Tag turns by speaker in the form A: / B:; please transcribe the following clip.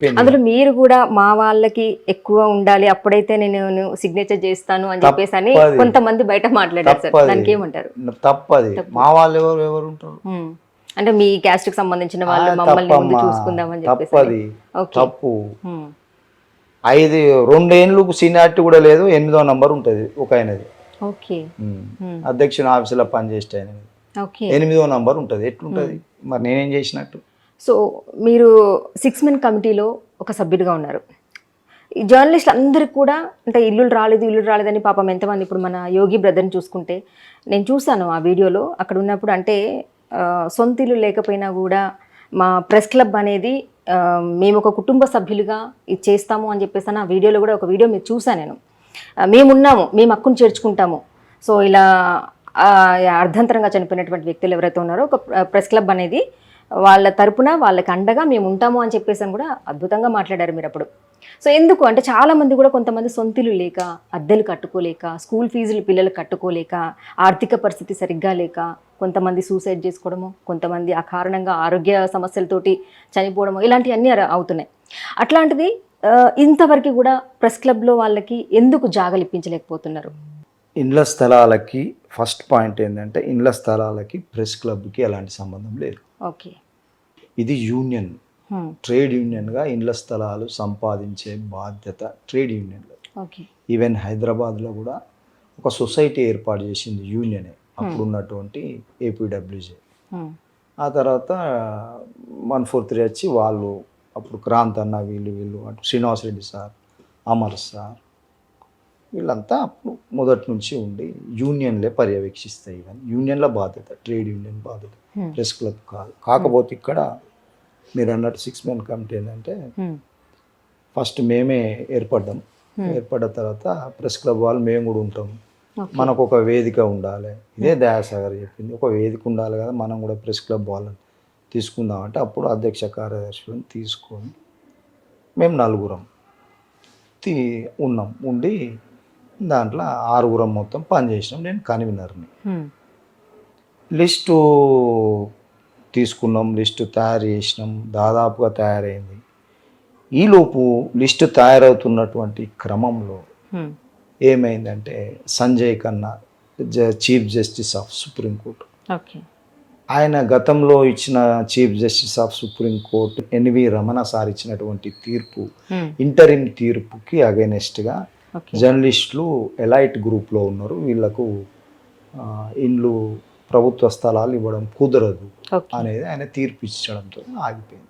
A: అందులో మీరు కూడా మా వాళ్ళకి ఎక్కువ ఉండాలి అప్పుడైతే నేను సిగ్నేచర్ చేస్తాను అని చెప్పేసి అని. కొంతమంది బయట మాట్లాడారు సార్.
B: తప్పది.
A: దానికి ఏమంటారు?
B: తప్పది. మా వాళ్ళు ఎవరు ఎవరు ఉంటారు.
A: అంటే మీ క్యాస్ట్కి సంబంధించిన వాళ్ళు మమ్మల్ని ముందు. చూసుకుందామని చెప్పేసి
B: తప్పు. ఐదు రెండేళ్ళు సీనియారిటీ కూడా లేదు ఎనిమిదో నంబర్ ఉంటుంది ఒక ఆయనది.
A: ఓకే.
B: అధ్యక్షుని ఆఫీసులో పనిచేసే ఎనిమిదో నంబర్ ఉంటుంది. ఎట్లుంటుంది? మరి నేనేం చేసినట్టు?
A: సో మీరు సిక్స్ మెన్ కమిటీలో ఒక సభ్యుడిగా ఉన్నారు. ఈ జర్నలిస్ట్ అందరికి కూడా అంటే ఇల్లులు రాలేదు ఇల్లు రాలేదని పాపం ఎంతమంది ఇప్పుడు మన యోగి బ్రదర్ని చూసుకుంటే నేను చూశాను ఆ వీడియోలో అక్కడ ఉన్నప్పుడు అంటే సొంత ఇల్లు లేకపోయినా కూడా మా ప్రెస్ క్లబ్ అనేది మేము ఒక కుటుంబ సభ్యులుగా ఇది చేస్తాము అని చెప్పేసి ఆ వీడియోలో కూడా ఒక వీడియో మీరు చూసాను నేను. మేమున్నాము మేము అక్కును చేర్చుకుంటాము. సో ఇలా అర్ధంతరంగా చనిపోయినటువంటి వ్యక్తులు ఎవరైతే ఉన్నారో ఒక ప్రెస్ క్లబ్ అనేది వాళ్ళ తరపున వాళ్ళకి అండగా మేము ఉంటాము అని చెప్పేసి అని కూడా అద్భుతంగా మాట్లాడారు మీరు అప్పుడు. సో ఎందుకు? అంటే చాలామంది కూడా కొంతమంది సొంతిలు లేక అద్దెలు కట్టుకోలేక స్కూల్ ఫీజులు పిల్లలు కట్టుకోలేక ఆర్థిక పరిస్థితి సరిగ్గా లేక కొంతమంది సూసైడ్ చేసుకోవడము కొంతమంది అకారణంగా ఆరోగ్య సమస్యలతోటి చనిపోవడము ఇలాంటివన్నీ అవుతున్నాయి. అట్లాంటిది ఇంతవరకు కూడా ప్రెస్ క్లబ్లో వాళ్ళకి ఎందుకు జాగలిప్పించలేకపోతున్నారు?
B: ఇండ్ల స్థలాలకి ఫస్ట్ పాయింట్ ఏంటంటే ఇండ్ల స్థలాలకి ప్రెస్ క్లబ్కి ఎలాంటి సంబంధం లేదు.
A: ఓకే.
B: ఇది యూనియన్. ట్రేడ్ యూనియన్గా ఇండ్ల స్థలాలు సంపాదించే బాధ్యత ట్రేడ్ యూనియన్లో ఈవెన్ హైదరాబాద్లో కూడా ఒక సొసైటీ ఏర్పాటు చేసింది యూనియనే అప్పుడు ఉన్నటువంటి ఏపీడబ్ల్యూజే
A: హ్మ్.
B: ఆ తర్వాత వన్ ఫోర్ త్రీ వచ్చి వాళ్ళు అప్పుడు క్రాంత్ అన్న వీళ్ళు వీళ్ళు అటు శ్రీనివాస్ రెడ్డి సార్ అమర్ సార్ వీళ్ళంతా అప్పుడు మొదటి నుంచి ఉండి యూనియన్లే పర్యవేక్షిస్తాయి ఇవన్నీ యూనియన్ల బాధ్యత ట్రేడ్ యూనియన్ బాధ్యత
A: Hmm.
B: ప్రెస్ క్లబ్ కాదు కాకపోతే ఇక్కడ మీరు అన్నట్టు సిక్స్ మెన్ కమిటీ ఏంటంటే
A: హ్మ్.
B: ఫస్ట్ మేమే ఏర్పడ్డాం
A: Hmm.
B: ఏర్పడ్డ తర్వాత ప్రెస్ క్లబ్ వాళ్ళు మేము కూడా ఉంటాం. మనకు ఒక వేదిక ఉండాలి ఇదే దయాసాగర్ చెప్పింది ఒక వేదిక ఉండాలి కదా మనం కూడా ప్రెస్ క్లబ్ వాళ్ళని తీసుకుందాం అంటే అప్పుడు అధ్యక్ష కార్యదర్శులను తీసుకొని మేము నలుగురం తీ ఉన్నాం ఉండి దాంట్లో ఆరుగురం మొత్తం పనిచేసినాం నేను కన్వీనర్ని. లిస్టు తీసుకున్నాం లిస్టు తయారు చేసినాం దాదాపుగా తయారైంది ఈలోపు లిస్టు తయారవుతున్నటువంటి క్రమంలో. ఏమైందంటే సంజయ్ ఖన్నా జ చీఫ్ జస్టిస్ ఆఫ్ సుప్రీంకోర్టు ఆయన గతంలో ఇచ్చిన chief justice of supreme court N V Ramana sir ఇచ్చినటువంటి తీర్పు. ఇంటరిమ్ తీర్పుకి అగైనెస్ట్గా జర్నలిస్టులు ఎలైట్ గ్రూప్లో ఉన్నారు. వీళ్ళకు ఆ, ఇండ్లు ప్రభుత్వ స్థలాలు ఇవ్వడం కుదరదు అనేది ఆయన తీర్పు ఇచ్చడంతో ఆగిపోయింది.